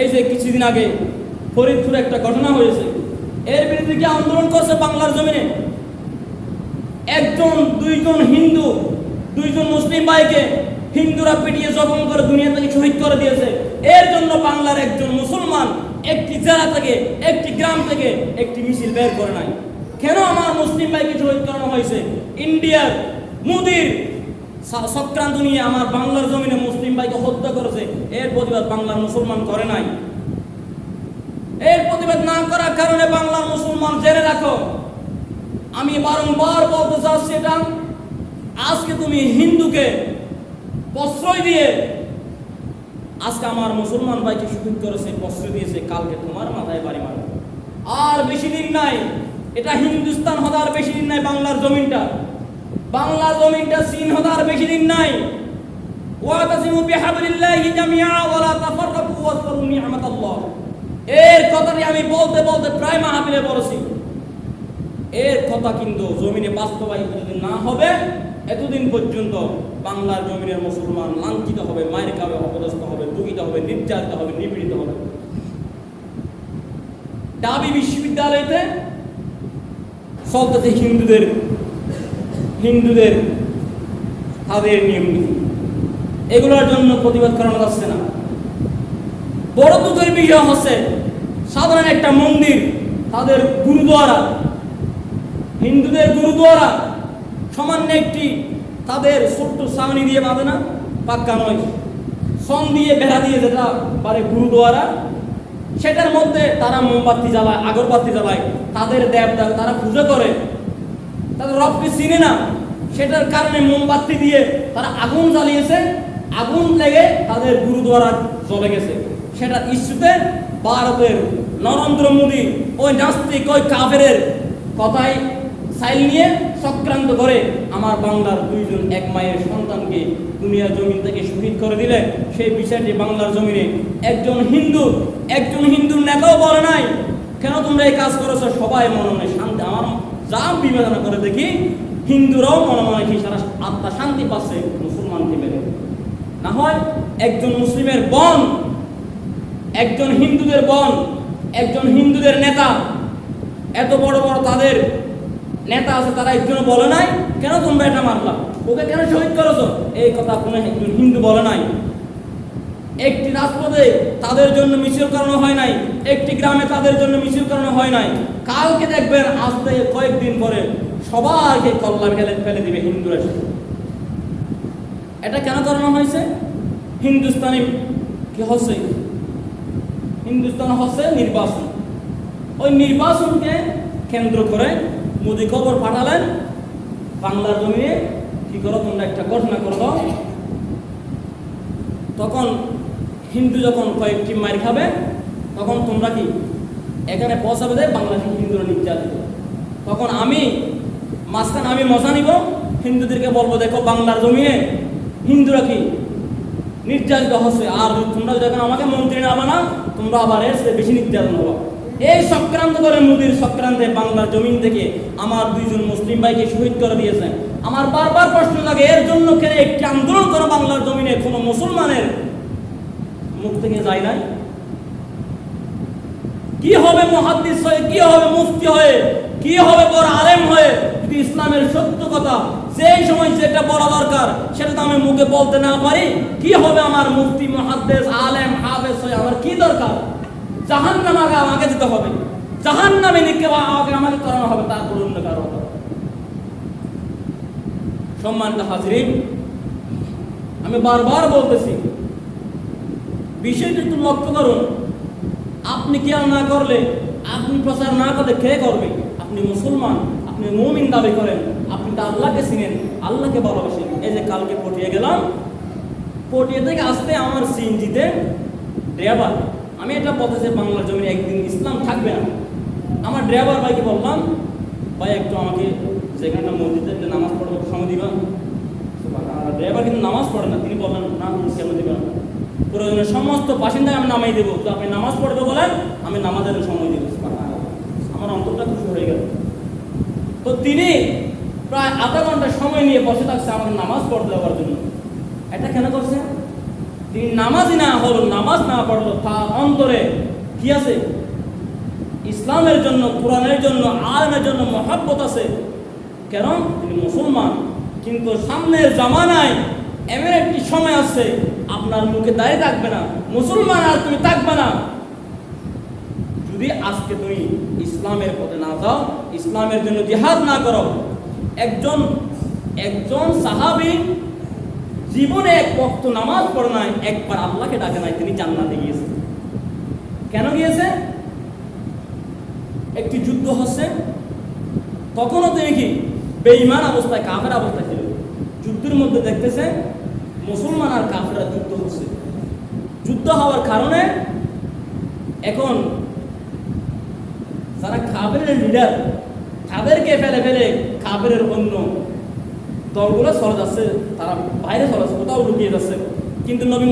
এই যে কিছুদিন আগে ফরিদপুরে একটা ঘটনা হয়েছে। এর বিরুদ্ধে কি আন্দোলন করছে বাংলার জমিনে? একজন, দুইজন হিন্দু, দুইজন মুসলিম ভাইকে হিন্দুরা পিটিয়ে জখম করে দুনিয়া থেকে শহীদ করে দিয়েছে। এর জন্য বাংলার একজন মুসলমান একটি জেলা থেকে, একটি গ্রাম থেকে একটি মিছিল বের করে নাই। কেন আমার মুসলিম ভাইকে শহীদ করানো হয়েছে? ইন্ডিয়ার মোদির স- চক্রান্ত নিয়ে আমার বাংলার জমিনে মুসলিম ভাইকে হত্যা করেছে। এর প্রতিবাদ বাংলার মুসলমান করে নাই। এর প্রতিবাদ না করার কারণে বাংলার মুসলমান জেনে রাখো। আমি বারংবার বলতে চাচ্ছি এটা। আজকে তুমি হিন্দুকে প্রশ্রয় দিয়ে আজকে আমার মুসলমান ভাইকে শহীদ করেছে, প্রশ্রয় দিয়েছে, কালকে তোমার মাথায় বাড়ি মারবে আর বেশি দিন নাই, এটা হিন্দুস্তান হদার বেশি দিন নাই বাংলার জমিনটা। বাংলার জমিনটা চীন হদার বেশি দিন নাই। ওয়াতাসিমু বিহাবলিল্লাহি জামিআ ওয়ালা তাফাররাকু ওয়াজকুরু নি'মাতাল্লাহ। এর কথাটি আমি বলতে বলতে প্রায় মাহফিলে বলেছি এর কথা কিন্তু জমিনে বাস্তবায়িত যদি না হবে, এতদিন পর্যন্ত বাংলার জমিনের মুসলমান লাঞ্ছিত হবে, মায়ের কাবে অপদস্থ হবে, দুঃখিত হবে, নির্যাতিত হবে, নিপীড়িত হবে। ডাবি বিশ্ববিদ্যালয়তে চলতেছে হিন্দুদের হিন্দুদের তাদের নিয়ম এগুলোর জন্য প্রতিবাদ করানো যাচ্ছে না। বড় দুঃখের বিষয় হচ্ছে সাধারণ একটা মন্দির, তাদের গুরুদ্বারা হিন্দুদের গুরুদ্বারা সামান্য একটি তাদের ছোট্ট ছাউনি দিয়ে বাঁধে না, পাক্কা নয়। সং দিয়ে বেড়া দিয়ে যেটা পারে গুরুদ্বারা সেটার মধ্যে তারা মোমবাতি জ্বালায়, আগরবাতি জ্বালায়। তাদের দেবতা, তারা পুজো করে। তাদের রবকে চিনে না। সেটার কারণে মোমবাতি দিয়ে তারা আগুন জ্বালিয়েছে। আগুন লেগে তাদের গুরুদ্বারা জ্বলে গেছে। সেটা ইস্যুতে ভারতের নরেন্দ্র মোদী ওই নাস্তিক, ওই কাফেরের কথাই সাইল নিয়ে চক্রান্ত করে আমার বাংলার দুইজন এক মায়ের সন্তানকে দুনিয়া জমিন থেকে শহীদ করে দিলে। সেই বিষয়টি বাংলার জমিনে একজন হিন্দু, একজন হিন্দুর নেতাও বলে নাই, কেন তোমরা এই কাজ করেছ? সবাই মনে মনে শান্তি যা বিবেচনা করে দেখি হিন্দুরাও মনে মনে কি সারা আত্মা শান্তি পাচ্ছে মুসলমানকে মেরে না হয় একজন মুসলিমের বন, একজন হিন্দুদের বন, একজন হিন্দুদের নেতা, এত বড় বড় তাদের নেতা আছে, তারা একজন বলে নাই, কেন তোমরা এটা মারলা ওকে কেন শহীদ করেছ? এই কথা কোনো একজন হিন্দু বলে নাই। একটি রাজপথে তাদের জন্য মিছিল করানো হয় নাই, একটি গ্রামে তাদের জন্য মিছিল করানো হয় নাই। কালকে দেখবেন আজ থেকে কয়েকদিন পরে সবাইকে কল্লা ফেলে ফেলে দিবে হিন্দুরা এটা কেন করানো হয়েছে? হিন্দুস্তানি কি হচ্ছে? হিন্দুস্তান হচ্ছে নির্বাচন। ওই নির্বাচনকে কেন্দ্র করে মোদী খবর পাঠালেন, বাংলার জমিনে কি করো, তোমরা একটা ঘটনা করে তখন হিন্দু যখন কয়েকটি মার খাবে, তখন তোমরা কি এখানে পৌঁছাবে দেয় বাংলাদেশি হিন্দুরা নির্যাতিত? তখন আমি, মাঝখানে আমি মজা নিব, হিন্দুদেরকে বলব, দেখো বাংলার জমিনে হিন্দুরা কি নির্যাতিত হচ্ছে। আর যদি তোমরা যখন আমাকে মন্ত্রী না বানা তোমরা আবার এর বেশি নির্যাতন হব। এই সংক্রান্ত করে মোদির চক্রান্তে বাংলার জমিন থেকে আমার দুইজন মুসলিম ভাইকে শহীদ করে দিয়েছে। আমার বারবার প্রশ্ন লাগে, এর জন্য কেন একটি আন্দোলন করে বাংলার জমিনে? কোনো মুসলমানের মুখ থেকে যায় নাই? কি হবে মহাদ্দিস হয়ে? কি হবে মুফতি হয়ে? কি হবে বড় আলেম হয়ে? যদি ইসলামের সত্য কথা সেই সময় যেটা বলা দরকার, সেটা তো আমি মুখে বলতে না পারি, কি হবে আমার মুফতি মহাদ্দেশ আলেম, হাফেজ হয়ে? আমার কি দরকার? জাহান নাম আগে আমাকে দিতে হবে। জাহান নামে নিক্ষেপ আগে আমাকে করানো হবে, তারপর অন্য কারও হবে। সম্মানিত হাজরিন, আমি বারবার বলতেছি বিষয়টি একটু লক্ষ্য করুন। আপনি কেয়ার না করলে, আপনি প্রচার না করলে কে করবে? আপনি মুসলমান, আপনি মুমিন দাবি করেন, আপনি তো আল্লাহকে চিনেন, আল্লাহকে ভালোবাসেন। এই যে কালকে পটিয়ে গেলাম, পটিয়ে থেকে আসতে আমার সিএনজিতে ড্রাইভার, আমি এটা বলতে চাই বাংলার জমিনে একদিন ইসলাম থাকবে না। আমার ড্রাইভার ভাইকে বললাম, ভাই, একটু আমাকে যেখানে মসজিদে নামাজ পড়ব সময় দিবা। ড্রাইভার কিন্তু নামাজ পড়ে না, তিনি বললেন, না কেন দিবেন না প্রয়োজনে সমস্ত বাসিন্দায় আমি নামাই দেবো। তো আপনি নামাজ পড়বে বলেন আমি নামাজের সময় দেবো আমার অন্তরটা খুশি হয়ে গেল। তো তিনি প্রায় আধা ঘণ্টা সময় নিয়ে বসে থাকছে আমাকে নামাজ পড়তে দেওয়ার জন্য। এটা কেন করছে? তিনি নামাজই না হলো, নামাজ না পড়ল তার অন্তরে কি আছে? ইসলামের জন্য, কোরআনের জন্য, আলমের জন্য মহাব্বত আছে। কেন? তিনি মুসলমান। কিন্তু সামনের জামানায় এমন একটি সময় আছে আপনার মুখে দাঁড়িয়ে থাকবে না। মুসলমান আর তুমি থাকবে না। যদি আজকে তুমি ইসলামের পথে না যাও, ইসলামের জন্য জিহাদ না করো, একজন একজন সাহাবী জীবনে এক বক্ত নামাজ পড়ে নাই, একবার আল্লাহকে ডাকে নাই, তিনি জান্নাতে গিয়েছেন কেন গিয়েছে? একটি যুদ্ধ হচ্ছে, তখনও তিনি কি? বেঈমান অবস্থায়, কাফের অবস্থায় ছিল। যুদ্ধের মধ্যে দেখতেছে মুসলমান আর কাফেরা যুদ্ধ হচ্ছে যুদ্ধ হওয়ার কারণে এখন যারা কাবেরের লিডার তাদেরকে ফেলে ফেলে কাবেরের অন্য দলগুলো চলে যাচ্ছে, তারা বাইরে চলে যাচ্ছে, কোথাও লুকিয়ে যাচ্ছে। কিন্তু নবী